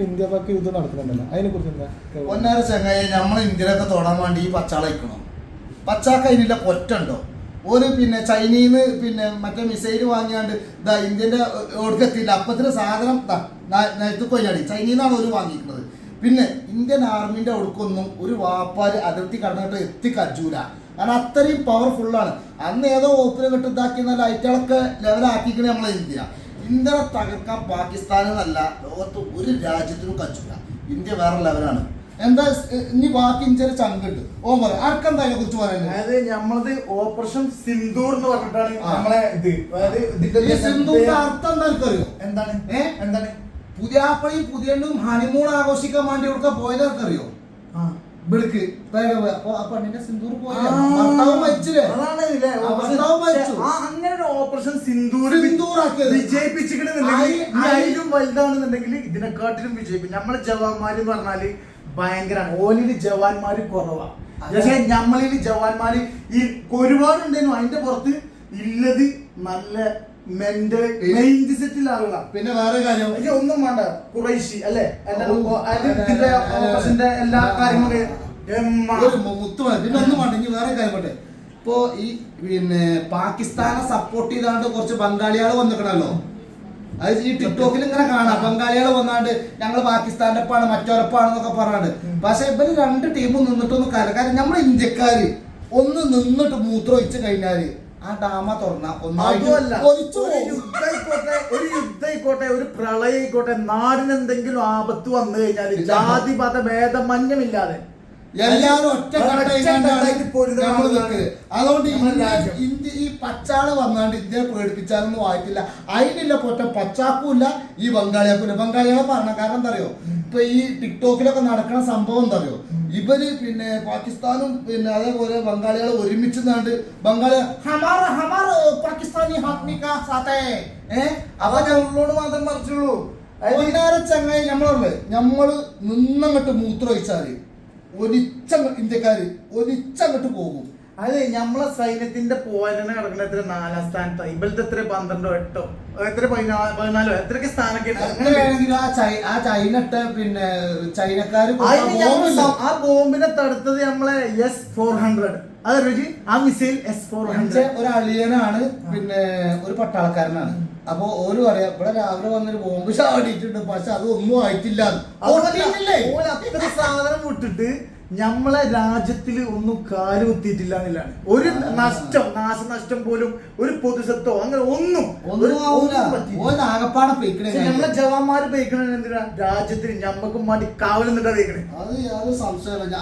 ഇപ്പൊ ഇന്ത്യ പാക് യുദ്ധം നടക്കുന്നുണ്ടല്ലോ. അതിനെ കുറിച്ച് എന്താ? ഒന്നര ചങ്ങായി നമ്മളെ ഇന്ത്യയിലൊക്കെ തൊടാൻ വേണ്ടി ഈ പച്ചാള അയക്കണം പച്ചാക്ക് അതിനുള്ള കൊറ്റുണ്ടോ? ഒരു പിന്നെ ചൈനയിന്ന് പിന്നെ മറ്റേ മിസൈൽ വാങ്ങിയാണ്ട് ഇതാ ഇന്ത്യന്റെ ഒടുക്കെത്തിയില്ല അപ്പത്തിന് സാധനം നേരത്തെ കൊയ്യാടി. ചൈനയിന്നാണ് ഒരു വാങ്ങിക്കുന്നത് പിന്നെ ഇന്ത്യൻ ആർമിന്റെ ഒടുക്കൊന്നും ഒരു വാപ്പാൽ അതിർത്തി കടന്നിട്ട് എത്തിക്കജൂല കാരണം അത്രയും പവർഫുള്ളാണ് അന്ന് ഏതോ ഓപ്പിനെ കെട്ടിതാക്കി ഇതാക്കിയ ലൈറ്റുകളൊക്കെ ലെവലാക്കിക്കണേ നമ്മളെ ഇന്ത്യ. ഇന്ത്യനെ തകർക്കാൻ പാകിസ്ഥാൻ എന്നല്ല ലോകത്ത് ഒരു രാജ്യത്തിനും കച്ചില്ല. ഇന്ത്യ വേറെ ലെവലാണ് എന്താ ഇനി ബാക്കി ഇഞ്ചൊരു ചങ്കുണ്ട്. ഓ പറ ആർക്കെന്താ അതിനെ കുറിച്ച് പറയുന്നത് അതായത് നമ്മളത് ഓപ്പറേഷൻ സിന്ദൂർ എന്ന് പറഞ്ഞിട്ടാണ് നമ്മളെ ഇത്. അതായത് ഇതിന്റെ ഈ സിന്ധുവിന്റെ അർത്ഥം എന്താ എനിക്കറിയോ? എന്താണ്? ഏ? എന്താണ്? പുതിയാപ്പളയും പുതിയണ്ണും ഹണിമൂൺ ആഘോഷിക്കാൻ വേണ്ടി ഇവിടെ പോയത് അറിയോ ആ. ഇവിടേക്ക്. അപ്പൊ ആ പെണ്ണിന്റെ സിന്ദൂർ പോയ. ഭർത്താവ് മരിച്ചില്ലേ? ഭർത്താവ് മരിച്ചു. ഓപ്പറേഷൻ സിന്ദൂർ വിജയിപ്പിച്ചിട്ടുണ്ടെങ്കിൽ വിജയിപ്പിച്ചിട്ടുണ്ടെന്നുണ്ടെങ്കിൽ അതിലും വലുതാണെന്നുണ്ടെങ്കിൽ ഇതിനെക്കാട്ടിലും വിജയിപ്പിക്കും നമ്മളെ ജവാന്മാര് പറഞ്ഞാൽ ഭയങ്കരമാണ് ഓലിന് ജവാന്മാര് കുറവാണ് പക്ഷേ നമ്മളിൽ ജവാന്മാര് ഈ ഒരുപാടുണ്ടെങ്കിലും അതിന്റെ പുറത്ത് ഇല്ലത് നല്ല മെന്റൽ മൈൻഡ് സെറ്റിൽ ആളുകളാണ് പിന്നെ വേറെ കാര്യം. പക്ഷെ ഒന്നും വേണ്ട. കുറേശി അല്ലേ? എല്ലാ കാര്യങ്ങളും. ഒരു പിന്നെ ഒന്നും വേണ്ട. ഇനി വേറെ കാര്യം പറ്റേ ഇപ്പോ ഈ പിന്നെ പാകിസ്ഥാനെ സപ്പോർട്ട് ചെയ്താണ്ട് കുറച്ച് ബംഗാളികൾ വന്നിക്കണല്ലോ. അത് ഈ ടിക്ടോക്കിൽ ഇങ്ങനെ കാണാം. ബംഗാളികൾ വന്നാണ്ട് ഞങ്ങൾ പാകിസ്ഥാന്റെ ഒപ്പാണ് മറ്റൊരപ്പാണെന്നൊക്കെ പറഞ്ഞാണ്ട്. പക്ഷെ ഇവർ രണ്ട് ടീമും നിന്നിട്ടൊന്നും കാര്യം കാരണം നമ്മൾ ഇന്ത്യക്കാര് ഒന്ന് നിന്നിട്ട് മൂത്രം ഒഴിച്ചു കഴിഞ്ഞാൽ ആ ഡാമ തുറന്ന ഒന്നായിക്കോട്ടെ ഒരു യുദ്ധായിക്കോട്ടെ ഒരു പ്രളയായിക്കോട്ടെ നാടിന് എന്തെങ്കിലും ആപത്ത് വന്നു കഴിഞ്ഞാൽ ജാതിപാത ഭേദമന്യമില്ലാതെ എല്ലാരും ഒറ്റ ഒറ്റക്കെട്ടായിട്ട് അതുകൊണ്ട് ഇന്ത്യ ഈ പച്ചാൾ വന്നാണ്ട് ഇന്ത്യയെ പേടിപ്പിച്ചാലൊന്നും ആയിട്ടില്ല. അതിനില്ല പൊറ്റ പച്ചാക്കുമില്ല ഈ ബംഗാളിയാക്കൂല ബംഗാളികളെ പറഞ്ഞ കാരണം എന്താ അറിയോ ഇപ്പൊ ഈ ടിക്ടോക്കിലൊക്കെ നടക്കുന്ന സംഭവം എന്താ അറിയോ ഇവർ പിന്നെ പാകിസ്ഥാനും പിന്നെ അതേപോലെ ബംഗാളികളെ ഒരുമിച്ച് നാണ്ട് ബംഗാളി ഹമാറ ഹമാറ പാകിസ്ഥാനി ഹാത്മിക സാത്തേ. അപ്പൊ ഉള്ളോട് മാത്രം പറിച്ചുള്ളൂ ചങ്ങായി നമ്മളല്ലേ? നമ്മൾ നിന്നങ്ങട്ട് മൂത്രമൊഴിച്ചാൽ. ഒലിച്ച ഇന്ത്യക്കാര് ഒലിച്ചങ്ങോട്ട് പോകും. അതെ നമ്മളെ സൈന്യത്തിന്റെ പോരാണ് കിടക്കുന്ന എത്ര നാലാം സ്ഥാനത്തോ? ഇവലത്തെ എത്ര പന്ത്രണ്ടോ എട്ടോ? എത്ര പതിനാ- പതിനാലോ? എത്രയൊക്കെ ആ ചൈന ഇട്ട പിന്നെ ചൈനക്കാര് ആ ബോംബിനെ തടുത്തത് നമ്മളെ എസ് ഫോർ ഹൺഡ്രഡ്. അതൊരു ആ മിസൈൽ എസ് ഫോർ ഒരു അളിയനാണ് പിന്നെ ഒരു പട്ടാളക്കാരനാണ്. അപ്പൊ ഓര് പറയാ ഇവിടെ രാവിലെ വന്നൊരു ബോംബ് ചാടിയിട്ടുണ്ട് പക്ഷെ അത് ഒന്നും ആയിട്ടില്ല? അത്ര സാധനം വിട്ടിട്ട് നമ്മളെ രാജ്യത്തിൽ ഒന്നും കാൽ കുത്തിയിട്ടില്ല എന്നില്ലാണ് ഒരു നഷ്ടം നാശനഷ്ടം പോലും ഒരു പൊതുസത്തോ അങ്ങനെ ഒന്നും നമ്മളെ ജവാന്മാര് പേക്കണെന്തിനാ രാജ്യത്തിന് ഞമ്മക്കും വേണ്ടി കാവൽ നിന്നിട്ടാ പേക്കണേ അത് യാതൊരു സംശയമില്ല